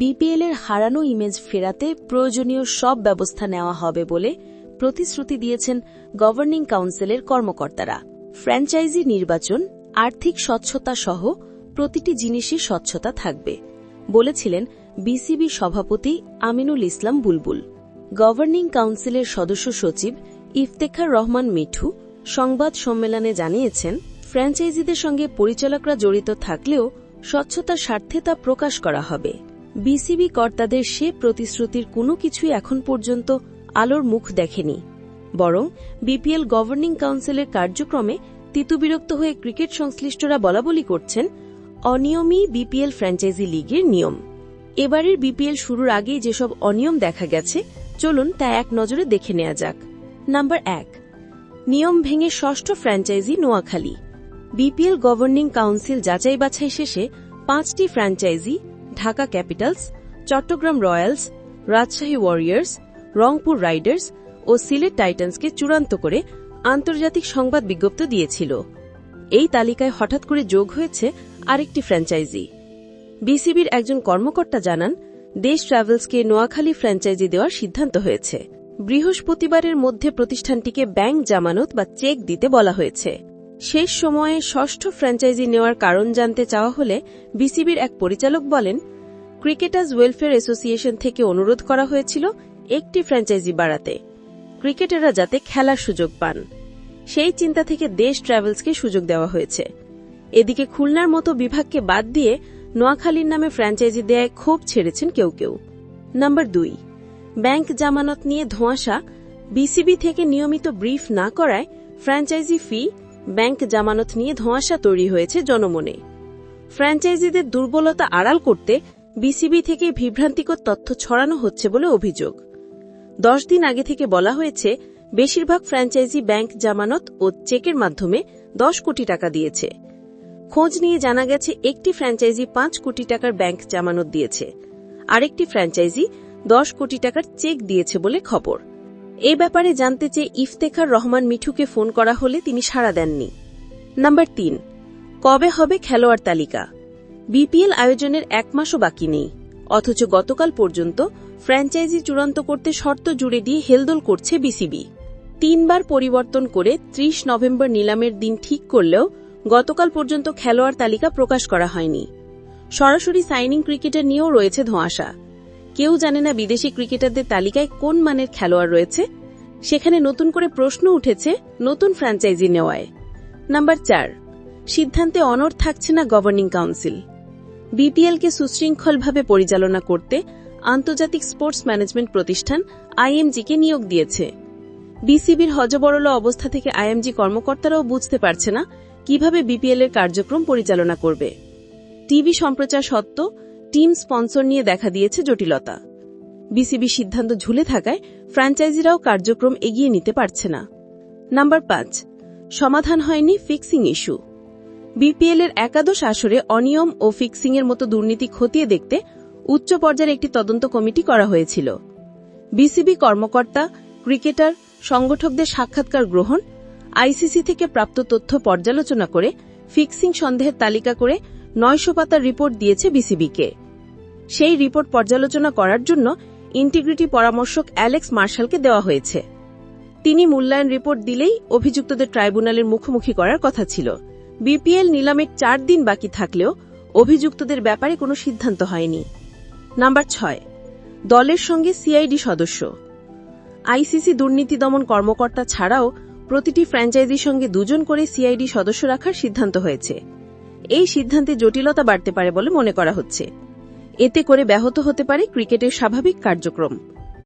BPL এর হারানো image ফেরাতে প্রয়োজনীয় সব ব্যবস্থা নেওয়া হবে বলে প্রতিশ্রুতি দিয়েছেন গভর্নিং কাউন্সিলের কর্মকর্তারা। ফ্র্যাঞ্চাইজি নির্বাচন, আর্থিক স্বচ্ছতা সহ প্রতিটি জিনিসই স্বচ্ছতা থাকবে, বলেছিলেন বিসিবি সভাপতি আমিনুল ইসলাম বুলবুল। গভর্নিং কাউন্সিলের সদস্য সচিব ইফতেখার রহমান মিঠু সংবাদ সম্মেলনে জানিয়েছেন ফ্র্যাঞ্চাইজিদের সঙ্গে পরিচালকরা জড়িত থাকলেও স্বচ্ছতার স্বার্থে তা প্রকাশ করা হবে। বিসিবি কর্তাদের সে প্রতিশ্রুতির কোনো কিছুই এখন পর্যন্ত আলোর মুখ দেখেনি। বরং বিপিএল গভর্নিং কাউন্সিলের কার্যক্রমে তিতুবিরক্ত হয়ে ক্রিকেট সংশ্লিষ্টরা বলাবলি করছেন, অনিয়মই বিপিএল ফ্র্যাঞ্চাইজি লিগের নিয়ম। এবারের বিপিএল শুরুর আগেই যেসব অনিয়ম দেখা গেছে, চলুন তা এক নজরে দেখে নেওয়া যাক। নাম্বার এক, নিয়ম ভেঙে ষষ্ঠ franchise Noakhali. BPL governing council যাচাই বাছাই শেষে পাঁচটি franchise Dhaka Capitals, Chattogram Royals, Rajshahi Warriors, Rangpur Riders ও সিলেট টাইটান্সকে চূড়ান্ত করে আন্তর্জাতিক সংবাদ বিজ্ঞপ্তি দিয়েছিল। এই তালিকায় হঠাৎ করে যোগ হয়েছে আরেকটি ফ্র্যাঞ্চাইজি। বিসিবির একজন কর্মকর্তা জানান, দেশ ট্রাভেলসকে নোয়াখালী ফ্র্যাঞ্চাইজি দেওয়ার সিদ্ধান্ত হয়েছে। বৃহস্পতিবারের মধ্যে প্রতিষ্ঠানটিকে ব্যাংক জামানত বা চেক দিতে বলা হয়েছে। শেষ সময়ে ষষ্ঠ ফ্র্যাঞ্চাইজি নেওয়ার কারণ জানতে চাওয়া হলে বিসিবির এক পরিচালক বলেন, ক্রিকেটার্স ওয়েলফেয়ার অ্যাসোসিয়েশন থেকে অনুরোধ করা হয়েছিল একটি ফ্র্যাঞ্চাইজি বাড়াতে। ক্রিকেটাররা যাতে খেলার সুযোগ পান। সেই চিন্তা থেকে দেশ ট্রাভেলসকে সুযোগ দেওয়া হয়েছে। এদিকে খুলনার মতো বিভাগকে বাদ দিয়ে নোয়াখালীর নামে ফ্র্যাঞ্চাইজি দেয় ক্ষোভ ছেড়েছেন কেউ কেউ। নাম্বার দুই, ব্যাংক জামানত নিয়ে ধোঁয়াশা। বিসিবি থেকে নিয়মিত ব্রিফ না করায় ফ্র্যাঞ্চাইজি ফি ব্যাংক জামানত নিয়ে ধোঁয়াশা তৈরি হয়েছে জনমনে। ফ্র্যাঞ্চাইজিদের দুর্বলতা আড়াল করতে বিসিবি থেকে বিভ্রান্তিকর তথ্য ছড়ানো হচ্ছে বলে অভিযোগ। দশ দিন আগে থেকে বলা হয়েছে, বেশিরভাগ ফ্র্যাঞ্চাইজি ব্যাংক জামানত ও চেকের মাধ্যমে দশ কোটি টাকা দিয়েছে। খোঁজ নিয়ে জানা গেছে, একটি ফ্র্যাঞ্চাইজি পাঁচ কোটি টাকার ব্যাংক জামানত দিয়েছে। আরেকটি ফ্র্যাঞ্চাইজি দশ কোটি টাকার চেক দিয়েছে বলে খবর। এ ব্যাপারে জানতে চেয়ে ইফতেখার রহমান মিঠুকে ফোন করা হলে তিনি সাড়া দেননি। নাম্বার তিন, কবে হবে খেলোয়াড় তালিকা? বিপিএল আয়োজনের এক মাসও বাকি নেই। অথচ গতকাল পর্যন্ত ফ্র্যাঞ্চাইজি চূড়ান্ত করতে শর্ত জুড়ে দিয়ে হেলদোল করছে বিসিবি। তিনবার পরিবর্তন করে ৩০ নভেম্বর নিলামের দিন ঠিক করলেও গতকাল পর্যন্ত খেলোয়াড় তালিকা প্রকাশ করা হয়নি। সরাসরি সাইনিং ক্রিকেটার নিয়েও রয়েছে ধোঁয়াশা। কেউ জানে না বিদেশি ক্রিকেটারদের তালিকায় কোন মানের খেলোয়াড় রয়েছে? সেখানে নতুন করে প্রশ্ন উঠেছে নতুন ফ্র্যাঞ্চাইজি নেওয়ায়। নাম্বার চার, সিদ্ধান্তে অনড় থাকছে না গভর্নিং কাউন্সিল। বিপিএলকে সুশৃঙ্খলভাবে পরিচালনা করতে আন্তর্জাতিক স্পোর্টস ম্যানেজমেন্ট প্রতিষ্ঠান আইএমজিকে নিয়োগ দিয়েছে। বিসিবির হজবরল অবস্থা থেকে আইএমজি কর্মকর্তারাও বুঝতে পারছে না কীভাবে বিপিএল এর কার্যক্রম পরিচালনা করবে। টিভি সম্প্রচার সত্ত্ব টিম স্পন্সর নিয়ে দেখা দিয়েছে জটিলতা। বিসিবি সিদ্ধান্ত ঝুলে থাকায় ফ্র্যাঞ্চাইজিরাও কার্যক্রম এগিয়ে নিতে পারছে না। নাম্বার পাঁচ, সমাধান হয়নি ফিক্সিং ইস্যু। বিপিএল এর একাদশ আসরে অনিয়ম ও ফিক্সিং এর মতো দুর্নীতি খতিয়ে দেখতে উচ্চ পর্যায়ের একটি তদন্ত কমিটি করা হয়েছিল। বিসিবি কর্মকর্তা, ক্রিকেটার, সংগঠকদের সাক্ষাৎকার গ্রহণ, আইসিসি থেকে প্রাপ্ত তথ্য পর্যালোচনা করে ফিক্সিং সন্দেহের তালিকা করে নয়শো পাতার রিপোর্ট দিয়েছে বিসিবিকে। সেই রিপোর্ট পর্যালোচনা করার জন্য ইন্টিগ্রিটি পরামর্শক অ্যালেক্স মার্শালকে দেওয়া হয়েছে। তিনি মূল্যায়ন রিপোর্ট দিলেই অভিযুক্তদের ট্রাইব্যুনালের মুখোমুখি করার কথা ছিল। বিপিএল নিলামের চার দিন বাকি থাকলেও অভিযুক্তদের ব্যাপারে কোনো সিদ্ধান্ত হয়নি। নাম্বার ছয়, দলের সঙ্গে সিআইডি সদস্য। আইসিসি দুর্নীতি দমন কর্মকর্তা ছাড়াও প্রতিটি ফ্র্যাঞ্চাইজির সঙ্গে দুজন করে সিআইডি সদস্য রাখার সিদ্ধান্ত হয়েছে। এই সিদ্ধান্তে জটিলতা বাড়তে পারে বলে মনে করা হচ্ছে। এতে করে ব্যাহত হতে পারে ক্রিকেটের স্বাভাবিক কার্যক্রম।